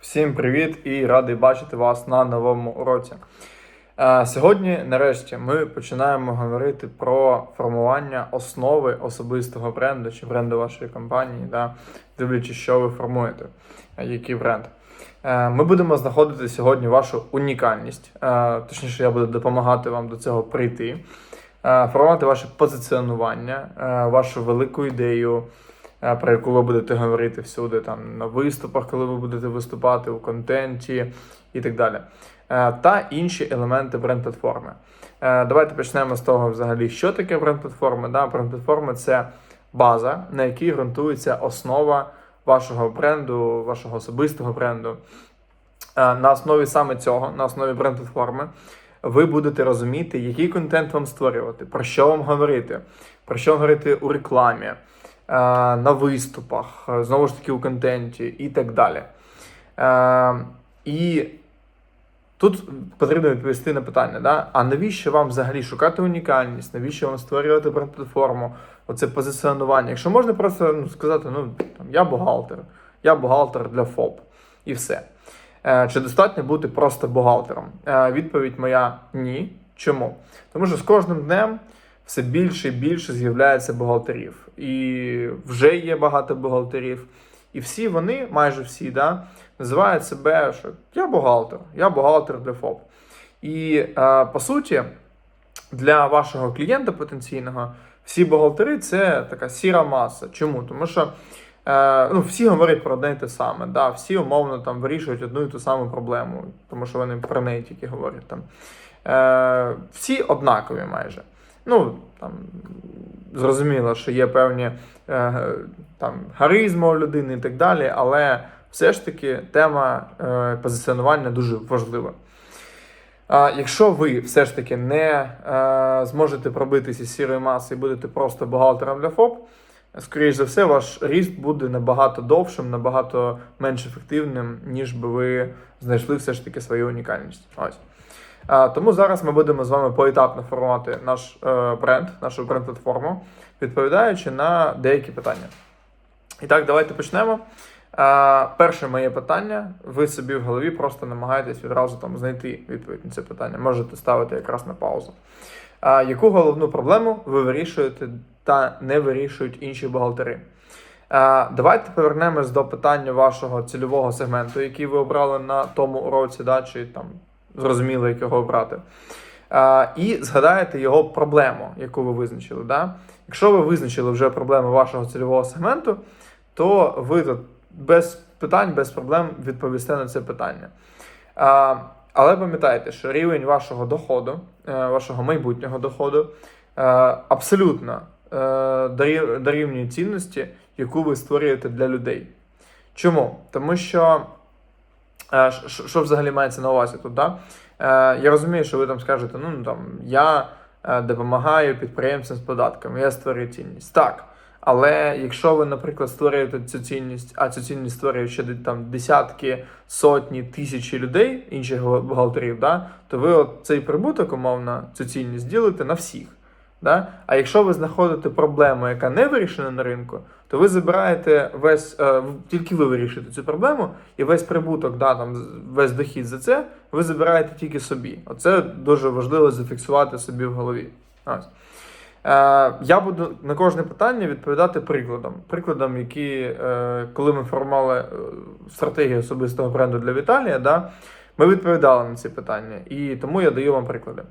Всім привіт і радий бачити вас на новому уроці. Е, Сьогодні, нарешті, ми починаємо говорити про формування основи особистого бренду чи бренду вашої компанії, да, дивлячись, що ви формуєте, який бренд. Е, Ми будемо знаходити сьогодні вашу унікальність. Е, Точніше, я буду допомагати вам до цього прийти, формувати ваше позиціонування, вашу велику ідею, про яку ви будете говорити всюди, там на виступах, коли ви будете виступати у контенті і так далі. Е, Та інші елементи бренд-платформи. Е, Давайте почнемо з того, взагалі, що таке бренд-платформа. Да? Бренд-платформа це база, на якій ґрунтується основа вашого бренду, вашого особистого бренду. Е, На основі саме цього, на основі бренд-платформи, ви будете розуміти, який контент вам створювати, про що вам говорити, про що говорити у рекламі, на виступах, е, знову ж таки у контенті і так далі. Е, І тут потрібно відповісти на питання: да? а навіщо вам взагалі шукати унікальність, навіщо вам створювати бренд-платформу, оце позиціонування? Якщо можна просто ну, сказати, ну я бухгалтер, я бухгалтер для ФОП, і все. Е, Чи достатньо бути просто бухгалтером? Е, Відповідь моя ні. Чому? Тому що з кожним днем все більше і більше з'являється бухгалтерів. І вже є багато бухгалтерів. І всі вони, майже всі, да, називають себе, що я бухгалтер, я бухгалтер для ФОП. І е, по суті, для вашого клієнта потенційного всі бухгалтери це така сіра маса. Чому? Тому що е, ну, всі говорять про одне і те саме. Да, всі умовно там вирішують одну і ту саму проблему, тому що вони про неї тільки говорять там. Е, всі однакові майже. Ну, там, зрозуміло, що є певні е, там, харизма у людини і так далі, але все ж таки тема е, позиціонування дуже важлива. А якщо ви все ж таки не е, зможете пробитися з сірої маси і будете просто бухгалтером для ФОП, скоріш за все, ваш ріст буде набагато довшим, набагато менш ефективним, ніж би ви знайшли все ж таки свою унікальність. Ось. Тому зараз ми будемо з вами поетапно формувати наш е, бренд, нашу бренд-платформу, відповідаючи на деякі питання. І так, давайте почнемо. Перше моє питання. Ви собі в голові просто намагаєтесь відразу там знайти відповідь на це питання. Можете ставити якраз на паузу. Яку головну проблему ви вирішуєте та не вирішують інші бухгалтери? Давайте повернемось до питання вашого цільового сегменту, який ви обрали на тому уроці, да, чи там зрозуміли, як його обрати. І згадаєте його проблему, яку ви визначили. Да? Якщо ви визначили вже проблему вашого цільового сегменту, то ви тут без питань, без проблем відповісте на це питання. Але пам'ятайте, що рівень вашого доходу, е, вашого майбутнього доходу е, абсолютно е, дорівнює цінності, яку ви створюєте для людей. Чому? Тому що Що взагалі мається на увазі тут? Да? Е, Я розумію, що ви там скажете, ну там я е, допомагаю підприємцям з податками, я створюю цінність. Так. Але якщо ви, наприклад, створюєте цю цінність, а цю цінність створюють ще там десятки, сотні, тисячі людей, інших бу- бухгалтерів, да, то ви от цей прибуток, умовно, цю цінність ділите на всіх. Да? А якщо ви знаходите проблему, яка не вирішена на ринку, то ви забираєте весь, е, тільки ви вирішуєте цю проблему, і весь прибуток, да, там, весь дохід за це, ви забираєте тільки собі. Оце дуже важливо зафіксувати собі в голові. Ось. Е, я буду на кожне питання відповідати прикладом. Прикладом, які, е, коли ми формували е, стратегію особистого бренду для Віталія, да, ми відповідали на ці питання. І тому я даю вам приклади.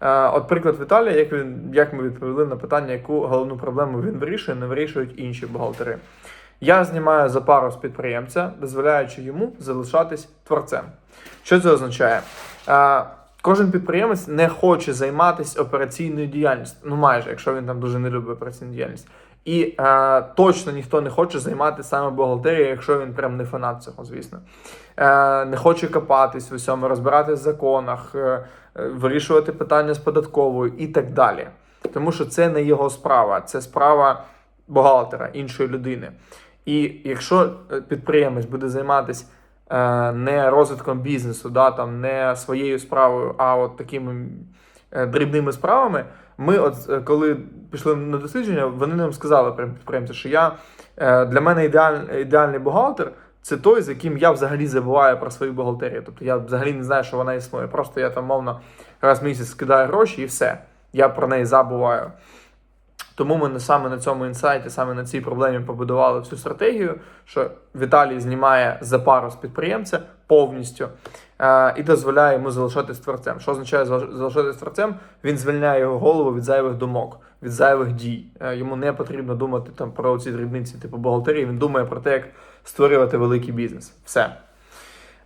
Е, От приклад Віталія, як він як ми відповіли на питання, яку головну проблему він вирішує, не вирішують інші бухгалтери. Я знімаю за пару з підприємця, дозволяючи йому залишатись творцем. Що це означає? Е, Кожен підприємець не хоче займатися операційною діяльністю. Ну майже, якщо він там дуже не любить операційну діяльність. І е, точно ніхто не хоче займатися саме бухгалтерією, якщо він прям не фанат цього, звісно. Е, не хоче копатись в усьому, розбиратись в законах, е, е, вирішувати питання з податковою і так далі. Тому що це не його справа, це справа бухгалтера, іншої людини. І якщо е, підприємець буде займатися е, не розвитком бізнесу, да, там, не своєю справою, а от такими е, дрібними справами, ми, от е, коли пішли на дослідження, вони нам сказали підприємці, що я е, для мене ідеаль, ідеальний бухгалтер це той, з яким я взагалі забуваю про свою бухгалтерію. Тобто я взагалі не знаю, що вона існує. Просто я там, мовно, раз в місяць скидаю гроші і все. Я про неї забуваю. Тому ми саме на цьому інсайті, саме на цій проблемі побудували всю стратегію, що Віталій знімає запару з підприємця повністю і дозволяє йому залишатись творцем. Що означає зал- залишатись творцем? Він звільняє його голову від зайвих думок, від зайвих дій. Е, йому не потрібно думати там про ці дрібниці, типу бухгалтерії. Він думає про те, як створювати великий бізнес. Все.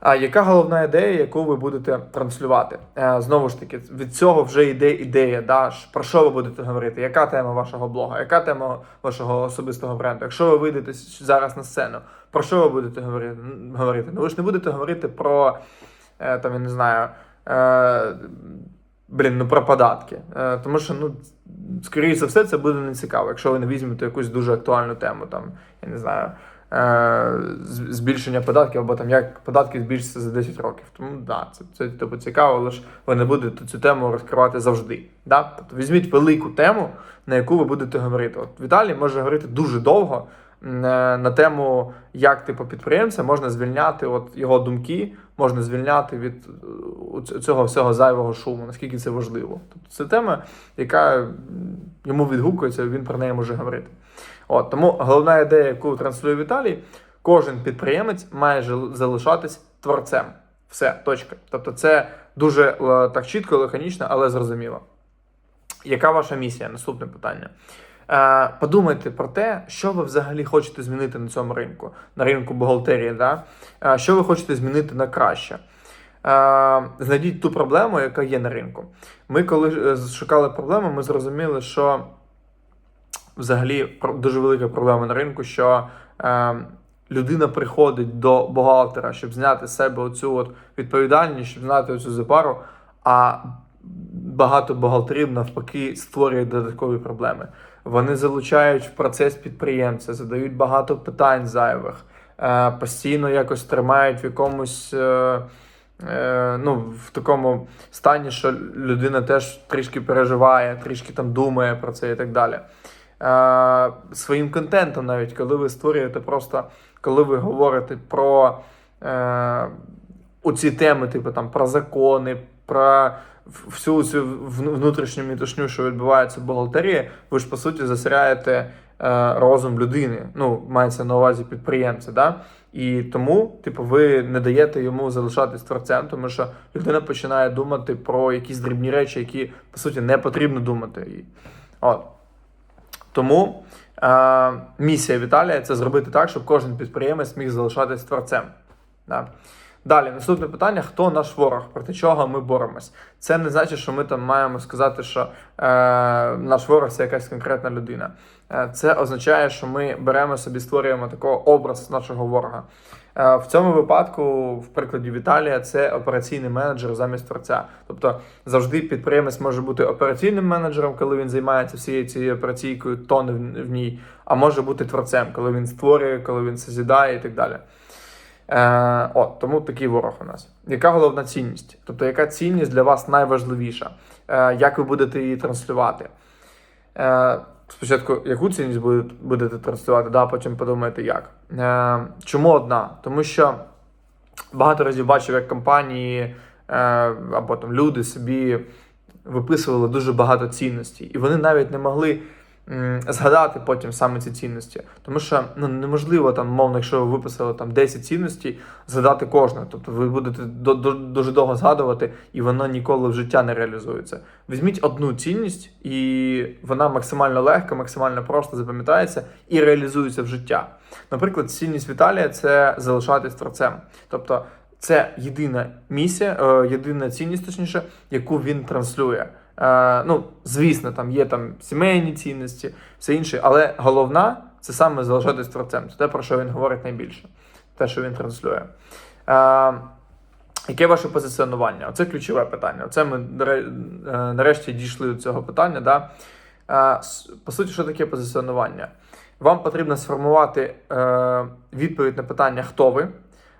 А яка головна ідея, яку ви будете транслювати? Е, знову ж таки, від цього вже йде ідея. Да? Про що ви будете говорити? Яка тема вашого блога? Яка тема вашого особистого бренду? Якщо ви вийдете зараз на сцену, про що ви будете говорити? Говорити? Ну ви ж не будете говорити про е, там, я не знаю. Е, Блін, ну про податки. Е, тому що, ну, скоріше за все, це буде нецікаво, якщо ви не візьмете якусь дуже актуальну тему, там, я не знаю, е, збільшення податків, або там як податки збільшаться за 10 років. Тому да, це, це типу, цікаво, але ж ви не будете цю тему розкривати завжди. Да? Тобто візьміть велику тему, на яку ви будете говорити. От Віталій може говорити дуже довго е, на тему, як типу підприємця можна звільняти от його думки, можна звільняти від е, цього всього зайвого шуму, наскільки це важливо. Тобто це тема, яка йому відгукується, він про неї може говорити. От, тому головна ідея, яку транслює Віталій, кожен підприємець має залишатись творцем. Все, точка. Тобто, це дуже е, так чітко, лаконічно, але зрозуміло. Яка ваша місія? Наступне питання. Е, подумайте про те, що ви взагалі хочете змінити на цьому ринку, на ринку бухгалтерії. Да? Е, що ви хочете змінити на краще. Е, знайдіть ту проблему, яка є на ринку. Ми, коли шукали проблему, ми зрозуміли, що взагалі дуже велика проблема на ринку, що людина приходить до бухгалтера, щоб зняти з себе оцю от відповідальність, щоб знати оцю запару, а багато бухгалтерів навпаки створюють додаткові проблеми. Вони залучають в процес підприємця, задають багато питань зайвих, е, постійно якось тримають в якомусь. Е, е, ну, в такому стані, що людина теж трішки переживає, трішки там думає про це і так далі. Своїм контентом, навіть коли ви створюєте просто, коли ви говорите про оці теми, типу там про закони, про всю цю внутрішню мітушню, що відбувається в бухгалтерії, ви ж по суті засиряєте е, розум людини. Ну, мається на увазі підприємця, да? І тому, типу, ви не даєте йому залишатись творцем, тому що людина починає думати про якісь дрібні речі, які по суті не потрібно думати. їй. От. Тому е, місія Віталія це зробити так, щоб кожен підприємець міг залишатись творцем. Да. Далі, наступне питання: хто наш ворог? Проти чого ми боремось? Це не значить, що ми там маємо сказати, що е, наш ворог це якась конкретна людина. Е, це означає, що ми беремо собі, створюємо такого образ нашого ворога. Е, в цьому випадку, в прикладі Віталія, це операційний менеджер замість творця. Тобто завжди підприємець може бути операційним менеджером, коли він займається всією цією операційкою, тоне в в ній, а може бути творцем, коли він створює, коли він созідає і так далі. Е, от, тому такий ворог у нас. Яка головна цінність? Тобто, яка цінність для вас найважливіша? Е, як ви будете її транслювати? Е, спочатку, яку цінність будете, транслювати, да, потім подумайте як. Е, чому одна? Тому що багато разів бачив, як компанії е, або там люди собі виписували дуже багато цінностей, і вони навіть не могли згадати потім саме ці цінності. Тому що ну, неможливо там, мовно, якщо ви виписали там 10 цінностей, згадати кожну. Тобто ви будете до, до, дуже довго згадувати, і воно ніколи в життя не реалізується. Візьміть одну цінність, і вона максимально легко, максимально просто запам'ятається і реалізується в життя. Наприклад, цінність Віталія це залишатись творцем. Тобто це єдина місія, е, єдина цінність, точніше, яку він транслює. Е, ну, звісно, там є там сімейні цінності, все інше, але головна це саме залишатись творцем. Це те, про що він говорить найбільше, те, що він транслює. Е, Яке ваше позиціонування? Оце ключове питання. Оце ми е, нарешті дійшли до цього питання. Да? По суті, що таке позиціонування? Вам потрібно сформувати відповідь на питання, хто ви,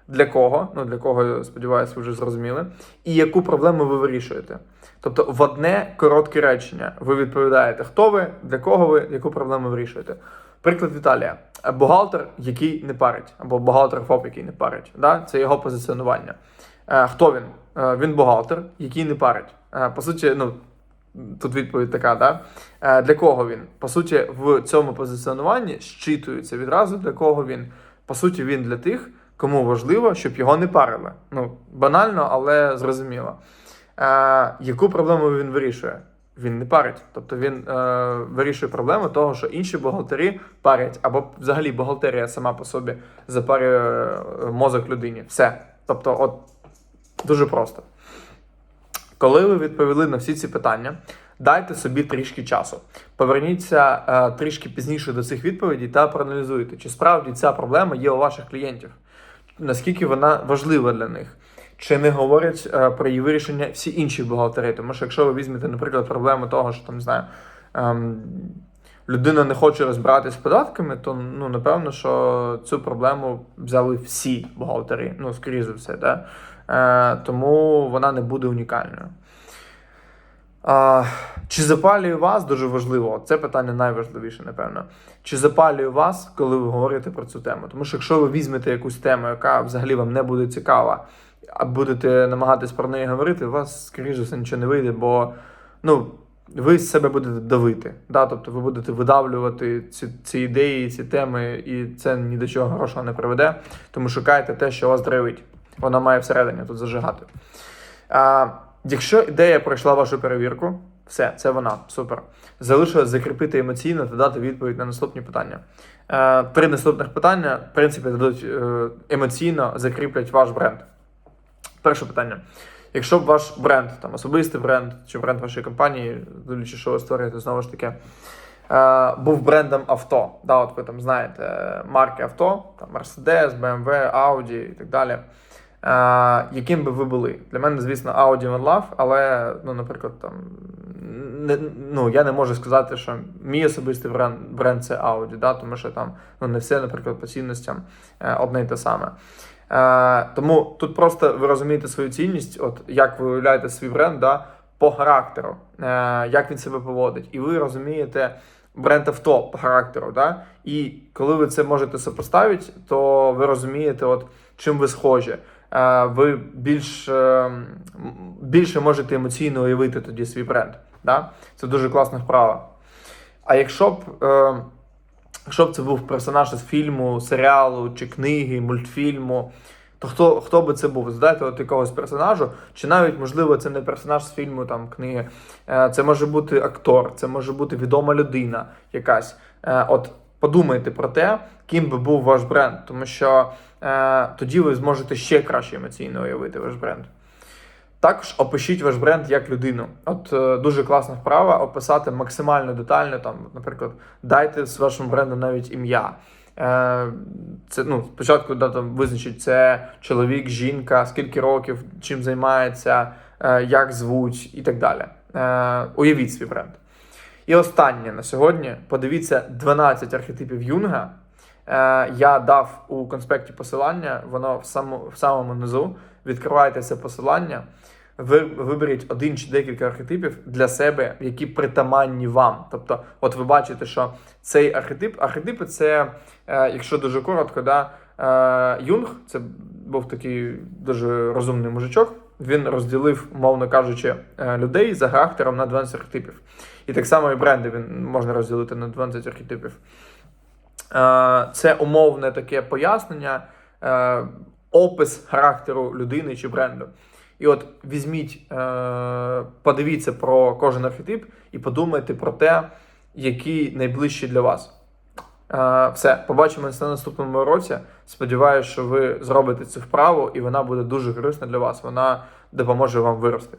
для кого, ну для кого, сподіваюся, ви вже зрозуміли, і яку проблему ви вирішуєте. Тобто в одне коротке речення ви відповідаєте, хто ви, для кого ви, яку проблему вирішуєте. Приклад Віталія. Бухгалтер, який не парить, або бухгалтер ФОП, який не парить. Да? Це його позиціонування. Е, Хто він? Е, Він бухгалтер, який не парить. Е, По суті, ну, тут відповідь така, да? Для кого він? По суті, в цьому позиціонуванні щитується відразу, для кого він. По суті, він для тих, кому важливо, щоб його не парили. Ну, банально, але зрозуміло. Е, Яку проблему він вирішує? Він не парить. Тобто він е, вирішує проблему того, що інші бухгалтері парять, або взагалі бухгалтерія сама по собі запарює е, мозок людині. Все. Тобто, от дуже просто. Коли ви відповіли на всі ці питання, дайте собі трішки часу. Поверніться е, трішки пізніше до цих відповідей та проаналізуйте, чи справді ця проблема є у ваших клієнтів, наскільки вона важлива для них. Чи не говорять е, про її вирішення всі інші бухгалтери? Тому що якщо ви візьмете, наприклад, проблему того, що там не знаю, ем, людина не хоче розбиратись з податками, то ну напевно, що цю проблему взяли всі бухгалтери. Ну, скоріше за все, да? е, тому вона не буде унікальною. А, чи запалює вас дуже важливо? Це питання найважливіше, напевно. Чи запалює вас, коли ви говорите про цю тему? Тому що якщо ви візьмете якусь тему, яка взагалі вам не буде цікава, а будете намагатись про неї говорити, у вас, скоріше все, нічого не вийде, бо ну, ви з себе будете давити. Да? Тобто ви будете видавлювати ці, ці ідеї, ці теми, і це ні до чого хорошого не приведе. Тому шукайте те, що вас драйвить. Вона має всередині тут зажигати. А, якщо ідея пройшла вашу перевірку, все, це вона, супер. Залишилось закріпити емоційно та дати відповідь на наступні питання. Е, три наступних питання, в принципі, дадуть е, емоційно закріплять ваш бренд. Перше питання. Якщо б ваш бренд, там особистий бренд чи бренд вашої компанії, дивлячись, що ви створюєте, знову ж таки, е, був брендом авто. Да, от ви там знаєте марки авто, там Mercedes, BMW, Audi і так далі. Е, яким би ви були? Для мене, звісно, Audi One Love, але, ну, наприклад, там, не, ну, я не можу сказати, що мій особистий бренд, бренд це Audi, да, тому що там ну, не все, наприклад, по цінностям е, одне й те саме. Е, тому тут просто ви розумієте свою цінність, от як ви уявляєте свій бренд да, по характеру, е, як він себе поводить, і ви розумієте бренд авто по характеру. Да? І коли ви це можете сопоставити, то ви розумієте, от, чим ви схожі. Е, ви більш, е, більше можете емоційно уявити тоді свій бренд. Да? Це дуже класна вправа. А якщо б. Е, Якщо б це був персонаж із фільму, серіалу чи книги, мультфільму, то хто хто би це був? Задайте от якогось персонажу, чи навіть, можливо, це не персонаж з фільму, там, книги, це може бути актор, це може бути відома людина якась. От подумайте про те, ким би був ваш бренд, тому що е, тоді ви зможете ще краще емоційно уявити ваш бренд. Також опишіть ваш бренд як людину. От е, дуже класна вправа описати максимально детально. Там, наприклад, дайте з вашим брендом навіть ім'я. Е, це ну, спочатку да, там, визначить це чоловік, жінка, скільки років, чим займається, е, як звуть і так далі. Е, уявіть свій бренд. І останнє на сьогодні. Подивіться 12 архетипів Юнга. Е, я дав у конспекті посилання, воно в самому, в самому низу. Відкривайте це посилання. Ви виберіть один чи декілька архетипів для себе, які притаманні вам. Тобто, от ви бачите, що цей архетип, архетипи це, е, якщо дуже коротко, да, е, Юнг, це був такий дуже розумний мужичок. Він розділив, мовно кажучи, людей за характером на 12 архетипів. І так само і бренди він можна розділити на 12 архетипів. Е, Це умовне таке пояснення, е, опис характеру людини чи бренду. І от візьміть, е, подивіться про кожен архетип і подумайте про те, який найближчий для вас. Все, побачимося на наступному році. Сподіваюся, що ви зробите цю вправу, і вона буде дуже корисна для вас. Вона допоможе вам вирости.